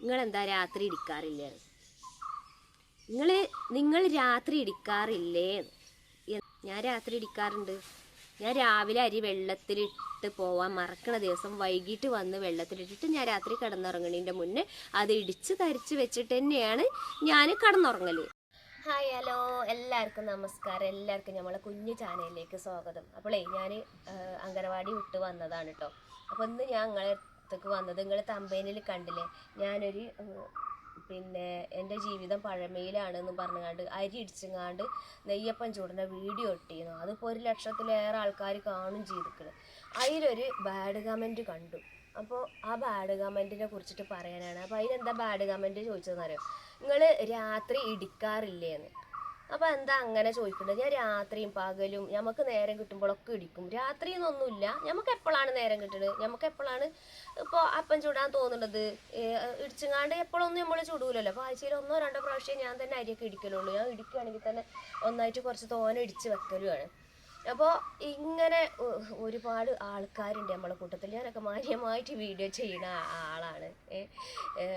നിങ്ങളെന്താ രാത്രി ഇടിക്കാറില്ലേ? നിങ്ങൾ നിങ്ങൾ രാത്രി ഇടിക്കാറില്ലേ? ഞാൻ രാത്രി ഇടിക്കാറുണ്ട്. ഞാൻ രാവിലെ അരി വെള്ളത്തിലിട്ട് പോവാൻ മറക്കണ ദിവസം വൈകിട്ട് വന്ന് വെള്ളത്തിലിട്ടിട്ട് ഞാൻ രാത്രി കിടന്നുറങ്ങണതിന്റെ മുന്നേ അത് ഇടിച്ച് തരിച്ച് വെച്ചിട്ട് തന്നെയാണ് ഞാൻ കിടന്നുറങ്ങൽ. Hi hello. എല്ലാവർക്കും നമസ്കാരം. എല്ലാവർക്കും നമ്മളെ കുഞ്ഞു ചാനലിലേക്ക് സ്വാഗതം. അപ്പോളേ ഞാൻ അംഗനവാടി വിട്ട് വന്നതാണ് കേട്ടോ അപ്പോൾ ഇന്ന് ഞാൻ നിങ്ങളെ അടുത്തേക്ക് വന്നത് നിങ്ങൾ തമ്പേനിൽ കണ്ടില്ലേ? ഞാനൊരു പിന്നെ എന്റെ ജീവിതം പഴമയിലാണെന്ന് പറഞ്ഞുകൊണ്ട് അരി ഇടിച്ചങ്ങാണ്ട് നെയ്യപ്പം ചൂടുന്ന വീഡിയോ ഇട്ടിരുന്നു. അതിപ്പോൾ ഒരു ലക്ഷത്തിലേറെ ആൾക്കാർ കാണും ചെയ്തിക്കണ് അതിലൊരു ബാഡ് കമന്റ് കണ്ടു. അപ്പോൾ ആ ബാഡ് കമന്റിനെ കുറിച്ചിട്ട് പറയാനാണ്. അപ്പോൾ അതിനെന്താ ബാഡ് കമന്റ് ചോദിച്ചതെന്നറിയോ? നിങ്ങൾ രാത്രി ഇടിക്കാറില്ലേന്ന്. അപ്പോൾ എന്താ അങ്ങനെ ചോദിക്കുന്നത്? ഞാൻ രാത്രിയും പകലും നമുക്ക് നേരം കിട്ടുമ്പോഴൊക്കെ ഇടിക്കും. രാത്രി എന്നൊന്നുമില്ല നമുക്ക് എപ്പോഴാണ് നേരം കിട്ടുന്നത് നമുക്ക് എപ്പോഴാണ് ഇപ്പോൾ അപ്പം ചൂടാൻ തോന്നുന്നത് ഇടിച്ചങ്ങാണ്ട് എപ്പോഴൊന്നും നമ്മൾ ചുടൂലല്ലോ. അപ്പോൾ ആഴ്ചയിൽ ഒന്നോ രണ്ടോ പ്രാവശ്യം ഞാൻ തന്നെ അരിയൊക്കെ ഇടിക്കലുള്ളൂ. ഞാൻ ഇടിക്കുകയാണെങ്കിൽ തന്നെ ഒന്നായിട്ട് കുറച്ച് തോനെ ഇടിച്ച് വെക്കലുമാണ്. അപ്പോൾ ഇങ്ങനെ ഒരുപാട് ആൾക്കാരുണ്ട് നമ്മളെ കൂട്ടത്തിൽ ഞാനൊക്കെ മാന്യമായിട്ട് വീഡിയോ ചെയ്യുന്ന ആളാണ്.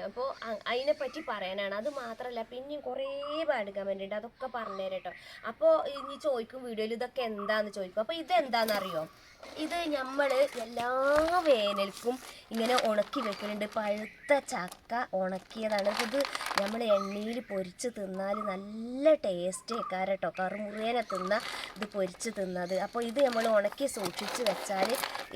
അപ്പോൾ അതിനെപ്പറ്റി പറയാനാണ്. അത് മാത്രമല്ല പിന്നെയും കുറേ ബാഡ് കമന്റ് ഉണ്ട് അതൊക്കെ പറഞ്ഞുതരാം കേട്ടോ അപ്പോൾ ഇനി ചോദിക്കും വീഡിയോയിൽ ഇതൊക്കെ എന്താന്ന് ചോദിക്കും അപ്പോൾ ഇതെന്താണെന്നറിയോ ഇത് നമ്മൾ എല്ലാ വേനൽക്കും ഇങ്ങനെ ഉണക്കി വെക്കുന്നുണ്ട് പഴുത്ത ചക്ക ഉണക്കിയതാണ് ഇത് നമ്മൾ എണ്ണയിൽ പൊരിച്ച് തിന്നാൽ നല്ല ടേസ്റ്റ് കേട്ടോ കറുമുറിയനെ തിന്ന ഇത് പൊരിച്ച് തിന്നത് അപ്പോൾ ഇത് നമ്മൾ ഉണക്കി സൂക്ഷിച്ച് വെച്ചാൽ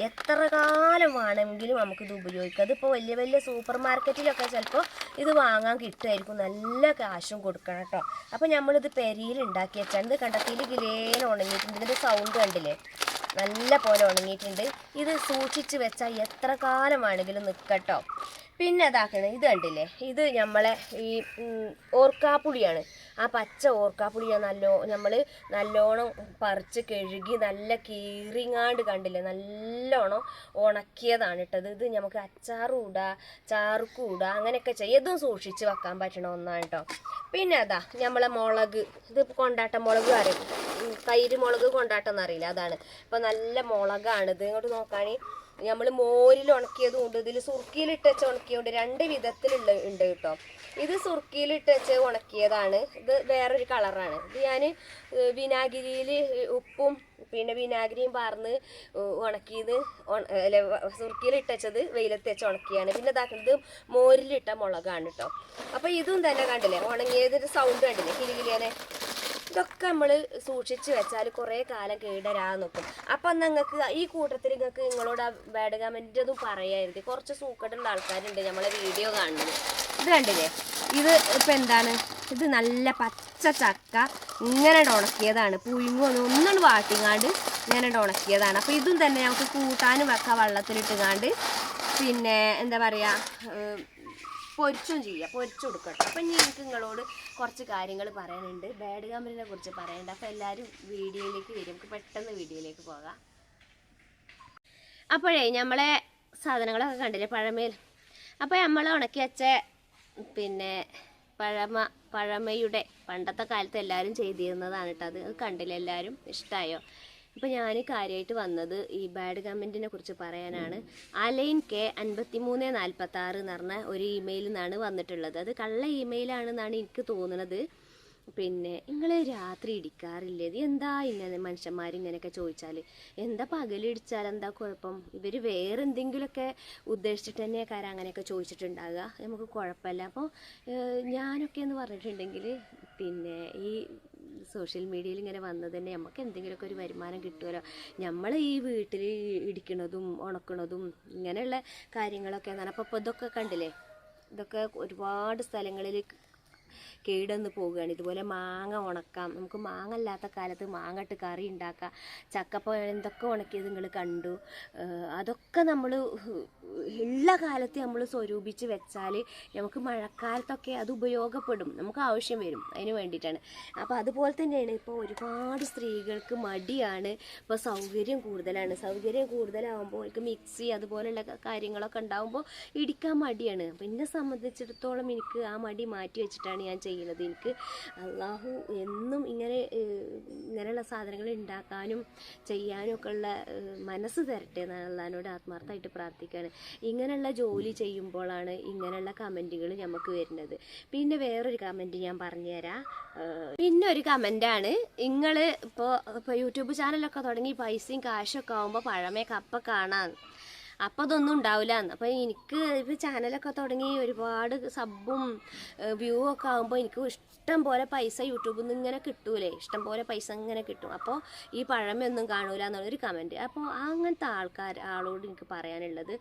എത്ര കാലം വേണമെങ്കിലും നമുക്കിത് ഉപയോഗിക്കാം. അതിപ്പോൾ വലിയ വലിയ സൂപ്പർ മാർക്കറ്റിലൊക്കെ ചിലപ്പോൾ ഇത് വാങ്ങാൻ കിട്ടുമായിരിക്കും. നല്ല കാശും കൊടുക്കണം കേട്ടോ. അപ്പോൾ നമ്മളിത് പെരിയിൽ ഉണ്ടാക്കി വെച്ചാൽ ഇത് കണ്ടത്തിൽ ഗ്രേന ഉണങ്ങിയിട്ടുണ്ട്. ഇതിന്റെ സൗണ്ട് കണ്ടില്ലേ? നല്ല പോലെ ഉണങ്ങിയിട്ടുണ്ട്. ഇത് സൂക്ഷിച്ച് വെച്ചാൽ എത്ര കാലം വേണമെങ്കിലും നിൽക്കട്ടോ പിന്നെ അതാക്കണേ ഇത് കണ്ടില്ലേ? ഇത് നമ്മളെ ഈ ഓർക്കാപ്പുളിയാണ്. ആ പച്ച ഓർക്കാപ്പുളി ഞാൻ നല്ലോ നമ്മൾ നല്ലോണം പറിച്ച് കഴുകി നല്ല കീറിങ്ങാണ്ട് കണ്ടില്ലേ? നല്ലോണം ഉണക്കിയതാണ് ഇട്ടത്. ഇത് നമുക്ക് അച്ചാറും ഇടാം ചാറുക്കും ഇടാം അങ്ങനെയൊക്കെ ചെയ്യും. ഇതും സൂക്ഷിച്ച് വെക്കാൻ പറ്റണ ഒന്നാണ് കേട്ടോ പിന്നെ അതാ നമ്മളെ മുളക്. ഇത് കൊണ്ടാട്ട മുളക് അറിയും തൈര് മുളക് കൊണ്ടാട്ടം എന്നറിയില്ല അതാണ്. ഇപ്പം നല്ല മുളകാണ് ഇത് ഇങ്ങോട്ട് നോക്കുകയാണെങ്കിൽ നമ്മൾ മോരിൽ ഉണക്കിയതും ഉണ്ട്. ഇതിൽ സുർക്കിയിലിട്ട് വെച്ച് ഉണക്കിയതുണ്ട് രണ്ട് വിധത്തിലുള്ള ഉണ്ട് കേട്ടോ. ഇത് സുർക്കിയിലിട്ട് വെച്ച് ഉണക്കിയതാണ്. ഇത് വേറൊരു കളറാണ്. ഇത് ഞാൻ വിനാഗിരിയിൽ ഉപ്പും പിന്നെ വിനാഗിരിയും പാർന്ന് ഉണക്കിയത് ഉണ- അല്ല സുർക്കിയിലിട്ട് വെച്ചത് വെയിലത്ത് വെച്ച് ഉണക്കിയാണ്. പിന്നെ ഇതാക്കുന്നത് മോരിലിട്ട മുളകാണ് കേട്ടോ. അപ്പോൾ ഇതും തന്നെ കണ്ടില്ലേ? ഉണങ്ങിയതിന്റെ സൗണ്ട് കണ്ടില്ലേ? കിലികിലിയാനെ ഇതൊക്കെ നമ്മൾ സൂക്ഷിച്ച് വെച്ചാൽ കുറേ കാലം കേടരാ നോക്കും. അപ്പം നിങ്ങൾക്ക് ഈ കൂട്ടത്തിൽ നിങ്ങൾക്ക് നിങ്ങളോട് ആ ബാഡ് ഒന്നും പറയായിരുന്നു? കുറച്ച് സൂക്കട്ടുള്ള ആൾക്കാരുണ്ട് നമ്മളെ വീഡിയോ കാണുന്നത്. ഇത് കണ്ടില്ലേ? ഇത് ഇപ്പം എന്താണ്? ഇത് നല്ല പച്ച ചക്ക ഇങ്ങനെ ഉണക്കിയതാണ്. പുഴുങ്ങൊന്നും ഒന്നും വാട്ടിങ്ങാണ്ട് ഇങ്ങനെ ഉണക്കിയതാണ്. അപ്പോൾ ഇതും തന്നെ നമുക്ക് കൂട്ടാനും വെക്കാം വെള്ളത്തിലിട്ടുങ്ങാണ്ട് പിന്നെ എന്താ പറയുക പൊരിച്ചും ചെയ്യാം. പൊരിച്ചു കൊടുക്കട്ടെ. അപ്പം ഇനി എനിക്ക് നിങ്ങളോട് കുറച്ച് കാര്യങ്ങൾ പറയാനുണ്ട്. ബാഡ് കമ്പനിനെ കുറിച്ച് പറയണ്ട അപ്പോൾ എല്ലാവരും വീഡിയോയിലേക്ക് വരും. നമുക്ക് പെട്ടെന്ന് വീഡിയോയിലേക്ക് പോകാം. അപ്പോഴേ നമ്മളെ സാധനങ്ങളൊക്കെ കണ്ടില്ലേ? പഴമയിൽ അപ്പോൾ നമ്മൾ ഉണക്കി വെച്ച പിന്നെ പഴമ പഴമയുടെ പണ്ടത്തെ കാലത്ത് എല്ലാവരും ചെയ്തിരുന്നതാണ് കേട്ടോ. അത് കണ്ടില്ല എല്ലാവരും ഇഷ്ടമായോ അപ്പോൾ ഞാൻ കാര്യമായിട്ട് വന്നത് ഈ ബാഡ് കമന്റിനെ കുറിച്ച് പറയാനാണ്. അലൈൻ കെ അൻപത്തി മൂന്ന് നാൽപ്പത്തി ആറ് എന്ന് പറഞ്ഞ ഒരു ഇമെയിലിൽ നിന്നാണ് വന്നിട്ടുള്ളത്. അത് കള്ള ഇമെയിലാണെന്നാണ് എനിക്ക് തോന്നുന്നത് പിന്നെ നിങ്ങൾ രാത്രി ഇടിക്കാറില്ലേ? ഇത് എന്താ ഇങ്ങനെ മനുഷ്യന്മാർ ഇങ്ങനെയൊക്കെ ചോദിച്ചാൽ എന്താ പകലിടിച്ചാൽ എന്താ കുഴപ്പം? ഇവർ വേറെ എന്തെങ്കിലുമൊക്കെ ഉദ്ദേശിച്ചിട്ട് തന്നെ കാര്യം അങ്ങനെയൊക്കെ ചോദിച്ചിട്ടുണ്ടാകുക നമുക്ക് കുഴപ്പമില്ല. അപ്പോൾ ഞാനൊക്കെ എന്ന് പറഞ്ഞിട്ടുണ്ടെങ്കിൽ പിന്നെ ഈ സോഷ്യൽ മീഡിയയിൽ ഇങ്ങനെ വന്നത് തന്നെ നമുക്ക് എന്തെങ്കിലുമൊക്കെ ഒരു വരുമാനം കിട്ടുമല്ലോ. നമ്മൾ ഈ വീട്ടിൽ ഇടിക്കണതും ഉണക്കണതും ഇങ്ങനെയുള്ള കാര്യങ്ങളൊക്കെ എന്നാണ് അപ്പോൾ ഇതൊക്കെ കണ്ടില്ലേ? ഇതൊക്കെ ഒരുപാട് സ്ഥലങ്ങളിൽ കേടന്ന് പോവുകയാണ്. ഇതുപോലെ മാങ്ങ ഉണക്കാം. നമുക്ക് മാങ്ങ ഇല്ലാത്ത കാലത്ത് മാങ്ങ ഇട്ട് കറി ഉണ്ടാക്കാം. ചക്കപ്പഴം എന്തൊക്കെ ഉണക്കിയത് നിങ്ങൾ കണ്ടു? അതൊക്കെ നമ്മൾ ഉള്ള കാലത്ത് നമ്മൾ സ്വരൂപിച്ച് വെച്ചാൽ നമുക്ക് മഴക്കാലത്തൊക്കെ അത് ഉപയോഗപ്പെടും. നമുക്ക് ആവശ്യം വരും. അതിന് വേണ്ടിയിട്ടാണ്. അപ്പോൾ അതുപോലെ തന്നെയാണ് ഇപ്പോൾ ഒരുപാട് സ്ത്രീകൾക്ക് മടിയാണ് ഇപ്പോൾ സൗകര്യം കൂടുതലാണ്. സൗകര്യം കൂടുതലാവുമ്പോൾ അവർക്ക് മിക്സി അതുപോലെയുള്ള കാര്യങ്ങളൊക്കെ ഉണ്ടാകുമ്പോൾ ഇടിക്കാൻ മടിയാണ്. അപ്പം എന്നെ സംബന്ധിച്ചിടത്തോളം എനിക്ക് ആ മടി മാറ്റി വെച്ചിട്ടാണ് വേണ്ടിയിട്ടാണ് ഞാൻ ചെയ്യുന്നത്. എനിക്ക് അള്ളാഹു എന്നും ഇങ്ങനെ ഇങ്ങനെയുള്ള സാധനങ്ങൾ ഉണ്ടാക്കാനും ചെയ്യാനും ഒക്കെ ഉള്ള മനസ്സ് തരട്ടെ എന്നാണ് അള്ളഹാനോട് ആത്മാർത്ഥമായിട്ട് പ്രാർത്ഥിക്കുകയാണ് ഇങ്ങനെയുള്ള ജോലി ചെയ്യുമ്പോഴാണ് ഇങ്ങനെയുള്ള കമന്റുകൾ നമുക്ക് വരുന്നത്. പിന്നെ വേറൊരു കമന്റ് ഞാൻ പറഞ്ഞുതരാം. പിന്നെ ഒരു കമന്റാണ് നിങ്ങൾ ഇപ്പോൾ ഇപ്പോൾ യൂട്യൂബ് ചാനലൊക്കെ തുടങ്ങി പൈസയും കാശൊക്കെ ആകുമ്പോൾ പഴമേ കപ്പ കാണാൻ അപ്പം അതൊന്നും ഉണ്ടാവില്ല എന്ന് അപ്പം എനിക്ക് ഇപ്പോൾ ചാനലൊക്കെ തുടങ്ങി ഒരുപാട് സബും വ്യൂ ഒക്കെ ആകുമ്പോൾ എനിക്ക് ഇഷ്ടം പോലെ പൈസ യൂട്യൂബിൽ നിന്ന് ഇങ്ങനെ കിട്ടൂലേ. ഇഷ്ടം പോലെ പൈസ ഇങ്ങനെ കിട്ടും. അപ്പോൾ ഈ പഴമയൊന്നും കാണൂല എന്നുള്ളൊരു കമന്റ് അപ്പോൾ അങ്ങനത്തെ ആൾക്കാർ ആളോട് എനിക്ക് പറയാനുള്ളത്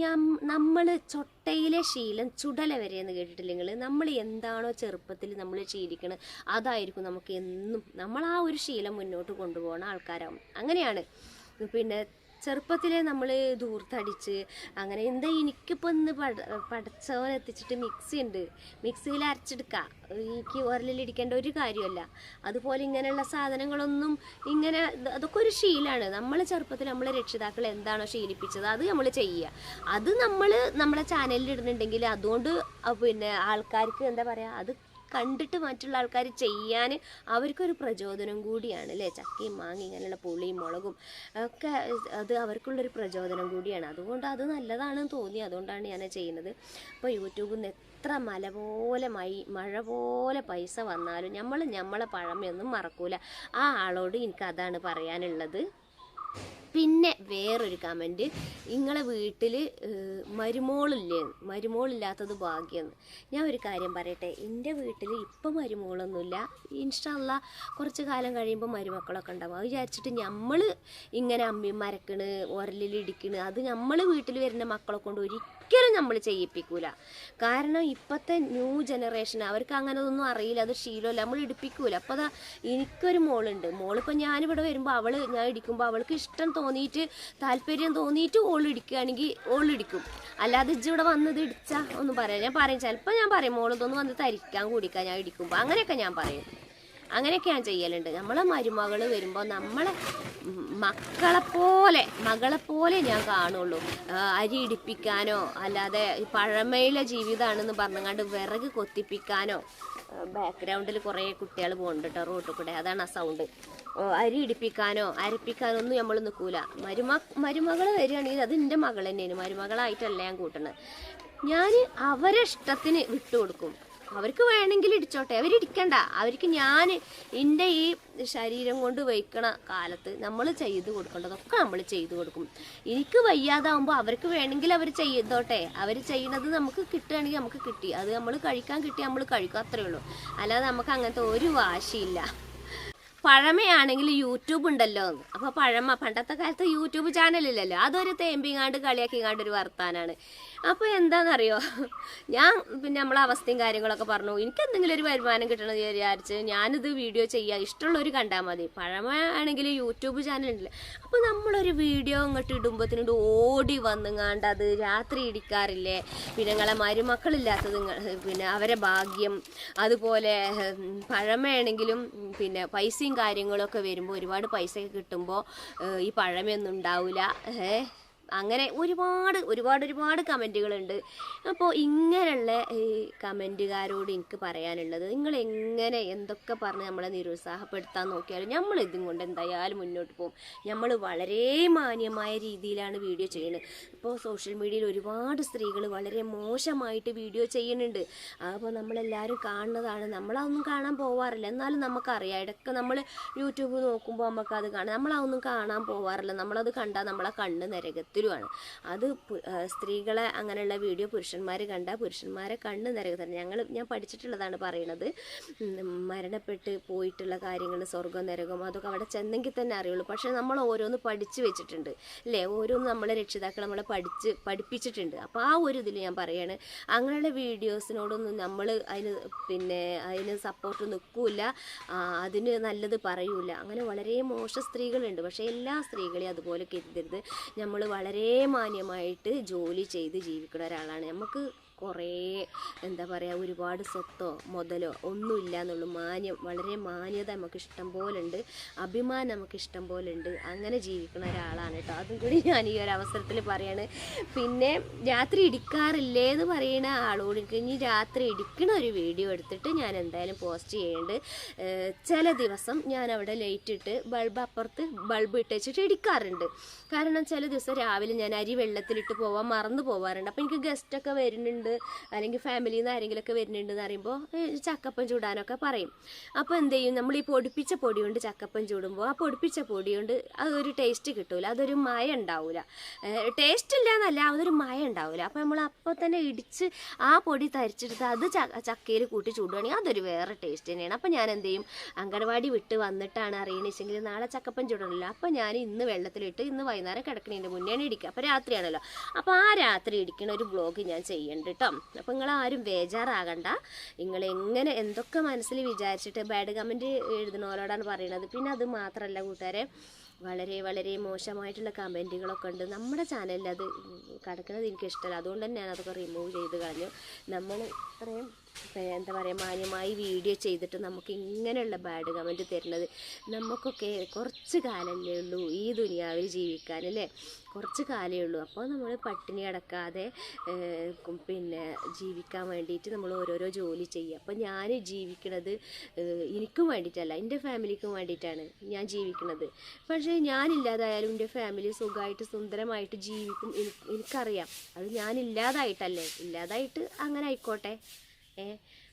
ഞാൻ നമ്മൾ ചൊട്ടയിലെ ശീലം ചുടല വരെ എന്ന് കേട്ടിട്ടില്ലെങ്കിൽ നമ്മൾ എന്താണോ ചെറുപ്പത്തിൽ നമ്മൾ ശീലിക്കുന്നത് അതായിരിക്കും നമുക്ക് എന്നും നമ്മൾ ആ ഒരു ശീലം മുന്നോട്ട് കൊണ്ടുപോകുന്ന ആൾക്കാരാവും. അങ്ങനെയാണ്. പിന്നെ ചെറുപ്പത്തിലെ നമ്മൾ ദൂർത്തടിച്ച് അങ്ങനെ എന്താ എനിക്കിപ്പോൾ ഇന്ന് പട പടച്ചവൻ എത്തിച്ചിട്ട് മിക്സി ഉണ്ട് മിക്സിയിൽ അരച്ചെടുക്കുക എനിക്ക് ഉരലിലിരിക്കേണ്ട ഒരു കാര്യമല്ല. അതുപോലെ ഇങ്ങനെയുള്ള സാധനങ്ങളൊന്നും ഇങ്ങനെ അതൊക്കെ ഒരു ശീലമാണ് നമ്മൾ ചെറുപ്പത്തിൽ നമ്മളെ രക്ഷിതാക്കൾ എന്താണോ ശീലിപ്പിച്ചത് അത് നമ്മൾ ചെയ്യുക. അത് നമ്മൾ നമ്മളെ ചാനലിൽ ഇടുന്നുണ്ടെങ്കിൽ അതുകൊണ്ട് പിന്നെ ആൾക്കാർക്ക് എന്താ പറയുക അത് കണ്ടിട്ട് മറ്റുള്ള ആൾക്കാർ ചെയ്യാൻ അവർക്കൊരു പ്രചോദനം കൂടിയാണ് അല്ലേ ചക്കയും മാങ്ങ ഇങ്ങനെയുള്ള പുളിയും മുളകും ഒക്കെ അത് അവർക്കുള്ളൊരു പ്രചോദനം കൂടിയാണ്. അതുകൊണ്ട് അത് നല്ലതാണെന്ന് തോന്നി. അതുകൊണ്ടാണ് ഞാൻ ചെയ്യുന്നത്. അപ്പോൾ യൂട്യൂബിൽ നിന്ന് എത്ര മല പോലെ മൈ മഴ പോലെ പൈസ വന്നാലും നമ്മൾ നമ്മളെ പഴമയൊന്നും മറക്കൂല. ആ ആളോട് എനിക്ക് അതാണ് പറയാനുള്ളത്. പിന്നെ വേറൊരു കമന്റ് നിങ്ങളെ വീട്ടിൽ മരുമോളില്ലേ? മരുമോളില്ലാത്തത് ഭാഗ്യമെന്ന് ഞാൻ ഒരു കാര്യം പറയട്ടെ. എന്റെ വീട്ടിൽ ഇപ്പം മരുമോളൊന്നുമില്ല ഇൻഷല്ല കുറച്ച് കാലം കഴിയുമ്പോൾ മരുമക്കളൊക്കെ ഉണ്ടാവും. അത് വിചാരിച്ചിട്ട് നമ്മൾ ഇങ്ങനെ അമ്മി മരക്കണ് ഉരലിൽ ഇടിക്കണ്. അത് നമ്മൾ വീട്ടിൽ വരുന്ന മക്കളെ കൊണ്ട് ഒരിക്കലും നമ്മൾ ചെയ്യിപ്പിക്കൂല. കാരണം ഇപ്പോഴത്തെ ന്യൂ ജനറേഷൻ അവർക്ക് അങ്ങനെ ഒന്നും അറിയില്ല. അത് ശീലമല്ല. നമ്മൾ ഇടിപ്പിക്കൂല. അപ്പോൾ അതാ എനിക്കൊരു മോളുണ്ട്. മോളിപ്പോൾ ഞാനിവിടെ വരുമ്പോൾ അവൾ ഞാൻ ഇടിക്കുമ്പോൾ അവൾക്ക് ഇഷ്ടം തോന്നിയിട്ട് താല്പര്യം തോന്നിയിട്ട് ഓൾ ഇടിക്കും. അല്ലാതെ ഇജ്ജ് ഇവിടെ വന്നത് ഇടിച്ചാൽ ഒന്നും പറയാം ഞാൻ പറയും ചിലപ്പോൾ ഞാൻ പറയും മോളിതൊന്ന് വന്ന് തരിക്കാൻ കൂടിക്കാൻ ഞാൻ ഇടിക്കുമ്പോൾ അങ്ങനെയൊക്കെ ഞാൻ പറയും. അങ്ങനെയൊക്കെ ഞാൻ ചെയ്യലുണ്ട്. നമ്മളെ മരുമകൾ വരുമ്പോൾ നമ്മളെ മക്കളെ പോലെ മകളെ പോലെ ഞാൻ കാണുള്ളൂ. അരി ഇടിപ്പിക്കാനോ അല്ലാതെ പഴമയിലെ ജീവിതമാണെന്ന് പറഞ്ഞുകൊണ്ട് വിറക് കൊത്തിപ്പിക്കാനോ ബാക്ക്ഗ്രൗണ്ടിൽ കുറേ കുട്ടികൾ പോകുന്നുണ്ട് കേട്ടോ റോട്ടിൽ കൂടെ അതാണ് ആ സൗണ്ട് അരി ഇടിപ്പിക്കാനോ അരപ്പിക്കാനോ ഒന്നും നമ്മൾ നിൽക്കൂല മരുമ മരുമകൾ വരികയാണെങ്കിൽ അത് എന്റെ മകൾ തന്നെയാണ്. മരുമകളായിട്ടല്ല ഞാൻ കൂട്ടണത്. ഞാൻ അവരെ ഇഷ്ടത്തിന് വിട്ടുകൊടുക്കും. അവർക്ക് വേണമെങ്കിൽ ഇടിച്ചോട്ടെ. അവരിടിക്കണ്ട. അവർക്ക് ഞാൻ എന്റെ ഈ ശരീരം കൊണ്ട് വയ്ക്കണ കാലത്ത് നമ്മൾ ചെയ്ത് കൊടുക്കേണ്ടതൊക്കെ നമ്മൾ ചെയ്തു കൊടുക്കും. എനിക്ക് വയ്യാതാവുമ്പോൾ അവർക്ക് വേണമെങ്കിൽ അവർ ചെയ്തോട്ടെ. അവർ ചെയ്യുന്നത് നമുക്ക് കിട്ടുകയാണെങ്കിൽ നമുക്ക് കിട്ടി. അത് നമ്മൾ കഴിക്കാൻ കിട്ടി നമ്മൾ കഴിക്കും. അത്രേ ഉള്ളൂ. അല്ലാതെ നമുക്ക് അങ്ങനത്തെ ഒരു വാശിയില്ല. പഴമയാണെങ്കിൽ യൂട്യൂബ് ഉണ്ടല്ലോ. അപ്പോൾ അപ്പൊ പഴമ പണ്ടത്തെ കാലത്ത് യൂട്യൂബ് ചാനലില്ലല്ലോ അതൊരു തേമ്പിങ്ങാണ്ട് കളിയാക്കിങ്ങാണ്ട് ഒരു വർത്താനാണ്. അപ്പൊ എന്താണെന്നറിയോ ഞാൻ പിന്നെ നമ്മളെ അവസ്ഥയും കാര്യങ്ങളൊക്കെ പറഞ്ഞു. എനിക്ക് എന്തെങ്കിലും ഒരു വരുമാനം കിട്ടണമെന്ന് വിചാരിച്ച് ഞാനിത് വീഡിയോ ചെയ്യുക ഇഷ്ടമുള്ളവർ കണ്ടാൽ മതി. പഴമയാണെങ്കിൽ യൂട്യൂബ് ചാനലുണ്ടല്ലോ? അപ്പൊ നമ്മളൊരു വീഡിയോ ഇങ്ങോട്ട് ഇടുമ്പോത്തിനോട് ഓടി വന്നുങ്ങാണ്ട് അത് രാത്രി ഇടിക്കാറില്ലേ? പിന്നെ നിങ്ങളെ മരുമക്കളില്ലാത്തത് പിന്നെ അവരെ ഭാഗ്യം. അതുപോലെ പഴമയാണെങ്കിലും പിന്നെ പൈസയും കാര്യങ്ങളൊക്കെ വരുമ്പോൾ ഒരുപാട് പൈസയൊക്കെ കിട്ടുമ്പോൾ ഈ പഴമയൊന്നും ഉണ്ടാവില്ല ഏ അങ്ങനെ ഒരുപാട് ഒരുപാട് ഒരുപാട് കമന്റുകളുണ്ട്. അപ്പോൾ ഇങ്ങനെയുള്ള ഈ കമന്റുകാരോട് എനിക്ക് പറയാനുള്ളത് നിങ്ങൾ എങ്ങനെ എന്തൊക്കെ പറഞ്ഞ് നമ്മളെ നിരുത്സാഹപ്പെടുത്താൻ നോക്കിയാലും നമ്മൾ ഇതും കൊണ്ട് എന്തായാലും മുന്നോട്ട് പോകും. നമ്മൾ വളരെ മാന്യമായ രീതിയിലാണ് വീഡിയോ ചെയ്യുന്നത്. ഇപ്പോൾ സോഷ്യൽ മീഡിയയിൽ ഒരുപാട് സ്ത്രീകൾ വളരെ മോശമായിട്ട് വീഡിയോ ചെയ്യുന്നുണ്ട്. അപ്പോൾ നമ്മളെല്ലാവരും കാണുന്നതാണ്. നമ്മളതൊന്നും കാണാൻ പോവാറില്ല. എന്നാലും നമുക്കറിയാം. ഇടയ്ക്ക് നമ്മൾ യൂട്യൂബ് നോക്കുമ്പോൾ നമുക്കത് കാണാം. നമ്മളതൊന്നും കാണാൻ പോവാറില്ല. നമ്മളത് കണ്ടാൽ നമ്മളെ കണ്ണ് നരകത്തിലുമാണ് അത് സ്ത്രീകളെ അങ്ങനെയുള്ള വീഡിയോ പുരുഷന്മാർ കണ്ട പുരുഷന്മാരെ കണ്ണ് നിരകുന്നത് ഞങ്ങൾ ഞാൻ പഠിച്ചിട്ടുള്ളതാണ് പറയണത്. മരണപ്പെട്ട് പോയിട്ടുള്ള കാര്യങ്ങൾ സ്വർഗം നരകം അതൊക്കെ അവിടെ ചെന്നെങ്കിൽ തന്നെ അറിയുള്ളൂ. പക്ഷേ നമ്മൾ ഓരോന്ന് പഠിച്ചു വെച്ചിട്ടുണ്ട്. അല്ലേ? ഓരോന്ന് നമ്മളെ രക്ഷിതാക്കൾ നമ്മളെ പഠിച്ച് പഠിപ്പിച്ചിട്ടുണ്ട്. അപ്പോൾ ആ ഒരു ഇതിൽ ഞാൻ പറയാണ്. അങ്ങനെയുള്ള വീഡിയോസിനോടൊന്നും നമ്മൾ അതിന് പിന്നെ അതിന് സപ്പോർട്ട് നിൽക്കൂല അതിന് നല്ലത് പറയൂല. അങ്ങനെ വളരെ മോശ സ്ത്രീകളുണ്ട്. പക്ഷേ എല്ലാ സ്ത്രീകളെയും അതുപോലെ കരുതരുത്. നമ്മൾ വളരെ മാന്യമായിട്ട് ജോലി ചെയ്ത് ജീവിക്കുന്ന ഒരാളാണ്. നമുക്ക് കുറേ എന്താ പറയുക ഒരുപാട് സ്വത്തോ മുതലോ ഒന്നുമില്ല എന്നുള്ളൂ. മാന്യം വളരെ മാന്യത നമുക്ക് ഇഷ്ടം പോലെ ഉണ്ട് അഭിമാനം നമുക്ക് ഇഷ്ടം പോലെ ഉണ്ട് അങ്ങനെ ജീവിക്കുന്ന ഒരാളാണ് കേട്ടോ. അതും കൂടി ഞാൻ ഈ ഒരു അവസരത്തിൽ പറയാണ്. പിന്നെ രാത്രി ഇടിക്കാറില്ലേ എന്ന് പറയുന്ന ആളോട് ഇനി രാത്രി ഇടിക്കുന്ന ഒരു വീഡിയോ എടുത്തിട്ട് ഞാൻ എന്തായാലും പോസ്റ്റ് ചെയ്യേണ്ടത് ചില ദിവസം ഞാൻ അവിടെ ലൈറ്റ് ഇട്ട് ബൾബ് അപ്പുറത്ത് ബൾബ് ഇട്ട് വെച്ചിട്ട് ഇടിക്കാറുണ്ട്. കാരണം ചില ദിവസം രാവിലെ ഞാൻ അരി വെള്ളത്തിലിട്ട് പോവാൻ മറന്നു പോവാറുണ്ട്. അപ്പോൾ എനിക്ക് ഗസ്റ്റൊക്കെ വരുന്നുണ്ട്. അല്ലെങ്കിൽ ഫാമിലിയിൽ നിന്ന് ആരെങ്കിലുമൊക്കെ വരുന്നുണ്ട് എന്ന് പറയുമ്പോൾ ചക്കപ്പം ചൂടാനൊക്കെ പറയും. അപ്പോൾ എന്ത് ചെയ്യും? നമ്മൾ ഈ പൊടിപ്പിച്ച പൊടി കൊണ്ട് ചക്കപ്പം ചൂടുമ്പോൾ ആ പൊടിപ്പിച്ച പൊടി കൊണ്ട് അതൊരു ടേസ്റ്റ് കിട്ടൂല. അതൊരു മയ ഉണ്ടാവില്ല ടേസ്റ്റ് ഇല്ല എന്നല്ല അതൊരു മയ ഉണ്ടാവില്ല അപ്പോൾ നമ്മൾ അപ്പോൾ തന്നെ ഇടിച്ച് ആ പൊടി തരിച്ചെടുത്ത് അത് ചക്കയിൽ കൂട്ടി ചൂടുകയാണെങ്കിൽ അതൊരു വേറെ ടേസ്റ്റ് തന്നെയാണ്. അപ്പോൾ ഞാൻ എന്ത് ചെയ്യും? അങ്കണവാടി വിട്ട് വന്നിട്ടാണ് അറിയണെച്ചെങ്കിൽ നാളെ ചക്കപ്പൻ ചൂടണമല്ലോ അപ്പോൾ ഞാൻ ഇന്ന് വെള്ളത്തിലിട്ട് ഇന്ന് വൈകുന്നേരം കിടക്കണേന്റെ മുന്നേ ഇടിക്കുക അപ്പോൾ രാത്രിയാണല്ലോ. അപ്പോൾ ആ രാത്രി ഇടിക്കണ ഒരു ബ്ലോഗ് ഞാൻ ചെയ്യണ്ട് കേട്ടോ. അപ്പോൾ നിങ്ങൾ ആരും ബേജാറാകണ്ട. നിങ്ങൾ എങ്ങനെ എന്തൊക്കെ മനസ്സിൽ വിചാരിച്ചിട്ട് ബാഡ് കമന്റ് എഴുതുന്നവരോടാണ് പറയണത്. പിന്നെ അത് മാത്രമല്ല കൂട്ടുകാരെ വളരെ വളരെ മോശമായിട്ടുള്ള കമന്റുകളൊക്കെ ഉണ്ട്. നമ്മുടെ ചാനലിൽ അത് കിടക്കുന്നത് എനിക്കിഷ്ടമല്ല അതുകൊണ്ട് തന്നെ അതൊക്കെ റിമൂവ് ചെയ്ത് കളഞ്ഞു നമ്മൾ ഇത്രയും എന്താ പറയുക മാന്യമായി വീഡിയോ ചെയ്തിട്ട് നമുക്ക് ഇങ്ങനെയുള്ള ബാഡ് കമന്റ് തരുന്നത് നമുക്കൊക്കെ കുറച്ച് കാലമല്ലേ ഉള്ളൂ ഈ ദുനിയാവിൽ ജീവിക്കാൻ അല്ലേ? കുറച്ച് കാലമേ ഉള്ളൂ. അപ്പോൾ നമ്മൾ പട്ടിണി അടക്കാതെ പിന്നെ ജീവിക്കാൻ വേണ്ടിയിട്ട് നമ്മൾ ഓരോരോ ജോലി ചെയ്യുക. അപ്പോൾ ഞാൻ ജീവിക്കണത് എനിക്കും വേണ്ടിയിട്ടല്ല എന്റെ ഫാമിലിക്കും വേണ്ടിയിട്ടാണ് ഞാൻ ജീവിക്കുന്നത് പക്ഷേ ഞാനില്ലാതായാലും എന്റെ ഫാമിലി സുഖമായിട്ട് സുന്ദരമായിട്ട് ജീവിക്കും. എനിക്ക് എനിക്കറിയാം. അത് ഞാനില്ലാതായിട്ടല്ലേ? ഇല്ലാതായിട്ട് അങ്ങനെ ആയിക്കോട്ടെ.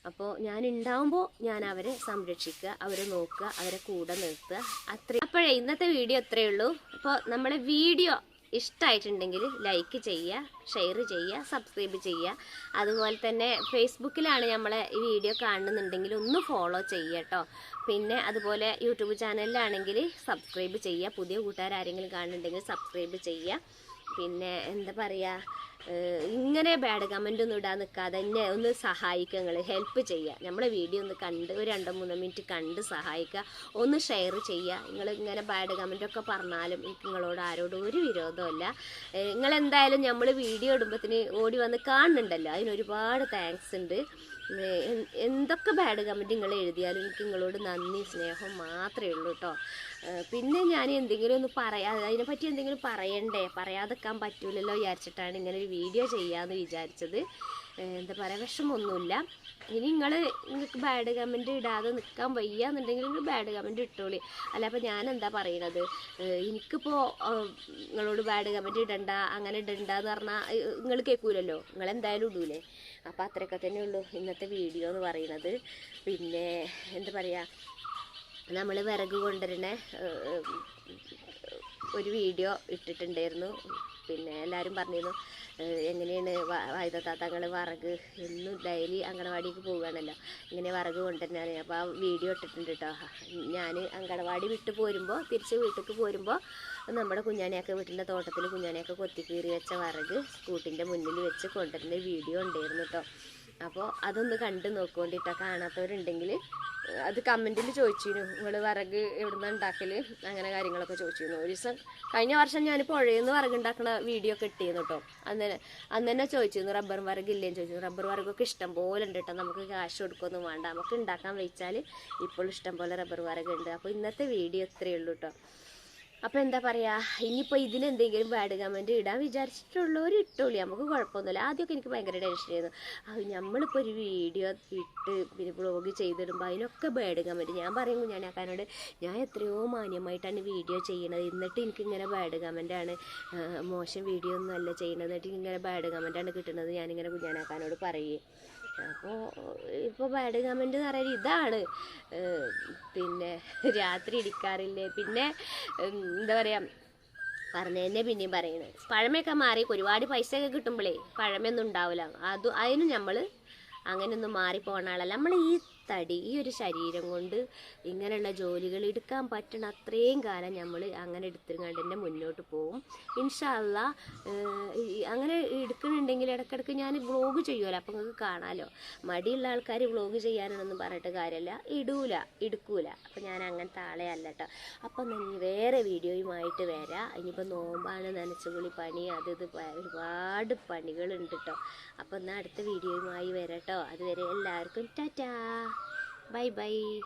അപ്പോൾ ഞാൻ ഉണ്ടാവുമ്പോൾ ഞാൻ അവരെ സംരക്ഷിക്കുക അവരെ നോക്കുക അവരെ കൂടെ നിർത്തുക. അത്ര അപ്പോഴേ ഇന്നത്തെ വീഡിയോ അത്രയേ ഉള്ളൂ. അപ്പോൾ നമ്മളെ വീഡിയോ ഇഷ്ടമായിട്ടുണ്ടെങ്കിൽ ലൈക്ക് ചെയ്യുക ഷെയർ ചെയ്യുക സബ്സ്ക്രൈബ് ചെയ്യുക. അതുപോലെ തന്നെ ഫേസ്ബുക്കിലാണ് നമ്മളെ ഈ വീഡിയോ കാണുന്നുണ്ടെങ്കിൽ ഒന്ന് ഫോളോ ചെയ്യുക കേട്ടോ പിന്നെ അതുപോലെ യൂട്യൂബ് ചാനലിലാണെങ്കിൽ സബ്സ്ക്രൈബ് ചെയ്യുക. പുതിയ കൂട്ടുകാരെങ്കിലും കാണുന്നുണ്ടെങ്കിൽ സബ്സ്ക്രൈബ് ചെയ്യുക. പിന്നെ എന്താ പറയുക ഇങ്ങനെ ബാഡ് കമന്റ് ഒന്നും ഇടാൻ നിൽക്കാതെ എന്നെ ഒന്ന് സഹായിക്കുക നിങ്ങൾ ഹെൽപ്പ് ചെയ്യുക നമ്മളെ വീഡിയോ ഒന്ന് കണ്ട് ഒരു രണ്ടോ മൂന്നോ മിനിറ്റ് കണ്ട് സഹായിക്കുക ഒന്ന് ഷെയർ ചെയ്യുക നിങ്ങൾ ഇങ്ങനെ ബാഡ് കമന്റൊക്കെ പറഞ്ഞാലും എനിക്ക് നിങ്ങളോട് ആരോടും ഒരു വിരോധമല്ല നിങ്ങൾ എന്തായാലും നമ്മൾ വീഡിയോ ഇടുമ്പത്തിന് ഓടി വന്ന് കാണുന്നുണ്ടല്ലോ. അതിന് ഒരുപാട് താങ്ക്സ് ഉണ്ട്. എന്തൊക്കെ ബാഡ് കമന്റ് നിങ്ങൾ എഴുതിയാലും എനിക്ക് നിങ്ങളോട് നന്ദി സ്നേഹം മാത്രമേ ഉള്ളൂ കേട്ടോ പിന്നെ ഞാൻ എന്തെങ്കിലും ഒന്ന് പറയാ അതിനെപ്പറ്റി എന്തെങ്കിലും പറയണ്ടേ? പറയാതെക്കാൻ പറ്റൂലല്ലോ വിചാരിച്ചിട്ടാണ് ഇങ്ങനെ ഒരു വീഡിയോ ചെയ്യാമെന്ന് വിചാരിച്ചത്. എന്താ പറയുക വിഷമമൊന്നുമില്ല ഇനി നിങ്ങൾ നിങ്ങൾക്ക് ബാഡ് കമന്റ് ഇടാതെ നിൽക്കാൻ വയ്യ എന്നുണ്ടെങ്കിൽ നിങ്ങൾ ബാഡ് കമന്റ് ഇട്ടോളി. അല്ല അപ്പോൾ ഞാൻ എന്താ പറയണത് എനിക്കിപ്പോൾ നിങ്ങളോട് ബാഡ് കമന്റ് ഇടണ്ട അങ്ങനെ ഇടണ്ട എന്ന് പറഞ്ഞാൽ നിങ്ങൾ കേൾക്കൂലല്ലോ നിങ്ങൾ എന്തായാലും ഇടൂലേ? അപ്പോൾ അത്രയൊക്കെ തന്നെ ഉള്ളൂ ഇന്നത്തെ വീഡിയോ എന്ന് പറയുന്നത് പിന്നെ എന്താ പറയുക നമ്മൾ വിറക് കൊണ്ടുവരുന്ന ഒരു വീഡിയോ ഇട്ടിട്ടുണ്ടായിരുന്നു. പിന്നെ എല്ലാവരും പറഞ്ഞിരുന്നു എങ്ങനെയാണ് എങ്ങനെയാണ് വായുതാത്തങ്ങൾ വറക്? എന്നും ഡെയിലി അങ്കണവാടിക്ക് പോവുകയാണല്ലോ. ഇങ്ങനെ വറക് കൊണ്ടുവരുന്നതാണ്. അപ്പോൾ ആ വീഡിയോ ഇട്ടിട്ടുണ്ട് കേട്ടോ ഞാൻ അങ്കണവാടി വിട്ട് പോരുമ്പോൾ തിരിച്ച് വീട്ടിലേക്ക് പോരുമ്പോൾ നമ്മുടെ കുഞ്ഞാനെയൊക്കെ വീട്ടിന്റെ തോട്ടത്തിൽ കുഞ്ഞാനെയൊക്കെ കൊത്തി കീറി വെച്ച വറക് സ്കൂട്ടിന്റെ മുന്നിൽ വെച്ച് കൊണ്ടുവരുന്ന വീഡിയോ ഉണ്ടായിരുന്നു കേട്ടോ അപ്പോൾ അതൊന്ന് കണ്ട് നോക്കുകൊണ്ടിട്ടോ കാണാത്തവരുണ്ടെങ്കിൽ അത് കമന്റിൽ ചോദിച്ചിരുന്നു. നിങ്ങൾ വിറക് എവിടുന്ന ഉണ്ടാക്കൽ അങ്ങനെ കാര്യങ്ങളൊക്കെ ചോദിച്ചിരുന്നു. ഒരു ദിവസം കഴിഞ്ഞ വർഷം ഞാൻ പുഴയിൽ നിന്ന് വിറക് ഉണ്ടാക്കുന്ന വീഡിയോ ഒക്കെ ഇട്ടിരുന്നു കേട്ടോ അന്ന് അന്ന് തന്നെ ചോദിച്ചിരുന്നു റബ്ബർ വിറക് ഇല്ലേന്ന് ചോദിച്ചു റബ്ബർ വിറകൊക്കെ ഇഷ്ടം പോലെ ഉണ്ട് കേട്ടോ നമുക്ക് കാശ് കൊടുക്കൊന്നും വേണ്ട. നമുക്ക് ഉണ്ടാക്കാൻ വെച്ചാൽ ഇപ്പോൾ ഇഷ്ടം പോലെ റബ്ബർ വിറക് ഉണ്ട്. അപ്പോൾ ഇന്നത്തെ വീഡിയോ ഇത്രയേ ഉള്ളൂ കേട്ടോ അപ്പോൾ എന്താ പറയുക ഇനിയിപ്പോൾ ഇതിലെന്തെങ്കിലും ബാഡ് കമന്റ് ഇടാൻ വിചാരിച്ചിട്ടുള്ളവർ ഇട്ടോളി. നമുക്ക് കുഴപ്പമൊന്നുമില്ല. ആദ്യമൊക്കെ എനിക്ക് ഭയങ്കര ടെൻഷനായിരുന്നു അത് നമ്മളിപ്പോൾ ഒരു വീഡിയോ ഇട്ട് പിന്നെ ബ്ലോഗ് ചെയ്തിടുമ്പോൾ അതിനൊക്കെ ബാഡ് കമന്റ് ഞാൻ പറയും ആക്കാനോട് ഞാൻ എത്രയോ മാന്യമായിട്ടാണ് വീഡിയോ ചെയ്യണത്. എന്നിട്ട് എനിക്ക് ഇങ്ങനെ ബാഡ് ആണ് മോശം വീഡിയോ ഒന്നും അല്ല ചെയ്യണത്. എന്നിട്ട് ഇങ്ങനെ ബാഡ് ആണ് കിട്ടുന്നത് ഞാനിങ്ങനെ കുഞ്ഞാനാക്കാനോട് പറയുകയും അപ്പോൾ ഇപ്പോൾ ബാഡ് കമന്റ് എന്ന് പറയുന്നത് ഇതാണ്. പിന്നെ രാത്രി ഇടിക്കാറില്ലേ? പിന്നെ എന്താ പറയുക പറഞ്ഞതന്നെ പിന്നെയും പറയുന്നത്. പഴമയൊക്കെ മാറി ഒരുപാട് പൈസയൊക്കെ കിട്ടുമ്പോഴേ പഴമയൊന്നും ഉണ്ടാവില്ല. അത് അതിന് നമ്മൾ അങ്ങനെയൊന്നും മാറിപ്പോണ ആളല്ല. നമ്മൾ ഈ തടി ഈ ഒരു ശരീരം കൊണ്ട് ഇങ്ങനെയുള്ള ജോലികൾ എടുക്കാൻ പറ്റണ അത്രയും കാലം നമ്മൾ അങ്ങനെ എടുത്തിരുന്നുകൊണ്ട് തന്നെ മുന്നോട്ട് പോകും ഇൻഷാല്ല അങ്ങനെ എടുക്കണുണ്ടെങ്കിൽ ഇടയ്ക്കിടയ്ക്ക് ഞാൻ വ്ളോഗ് ചെയ്യുമല്ലോ അപ്പം നിങ്ങൾക്ക് കാണാമല്ലോ മടിയുള്ള ആൾക്കാർ വ്ളോഗ് ചെയ്യാനാണെന്ന് പറഞ്ഞിട്ട് കാര്യമല്ല. ഇടൂല എടുക്കൂല. അപ്പം ഞാൻ അങ്ങനത്തെ ആളെ അല്ല കേട്ടോ അപ്പം വേറെ വീഡിയോയുമായിട്ട് വരാം. ഇനിയിപ്പോൾ നോമ്പാണ് നനച്ചുപുളി പണി അത് ഇത് ഒരുപാട് പണികളുണ്ട് കേട്ടോ അപ്പം എന്നാൽ അടുത്ത വീഡിയോയുമായി വരാം കേട്ടോ അതുവരെ എല്ലാവർക്കും ടാറ്റാ. Bye-bye.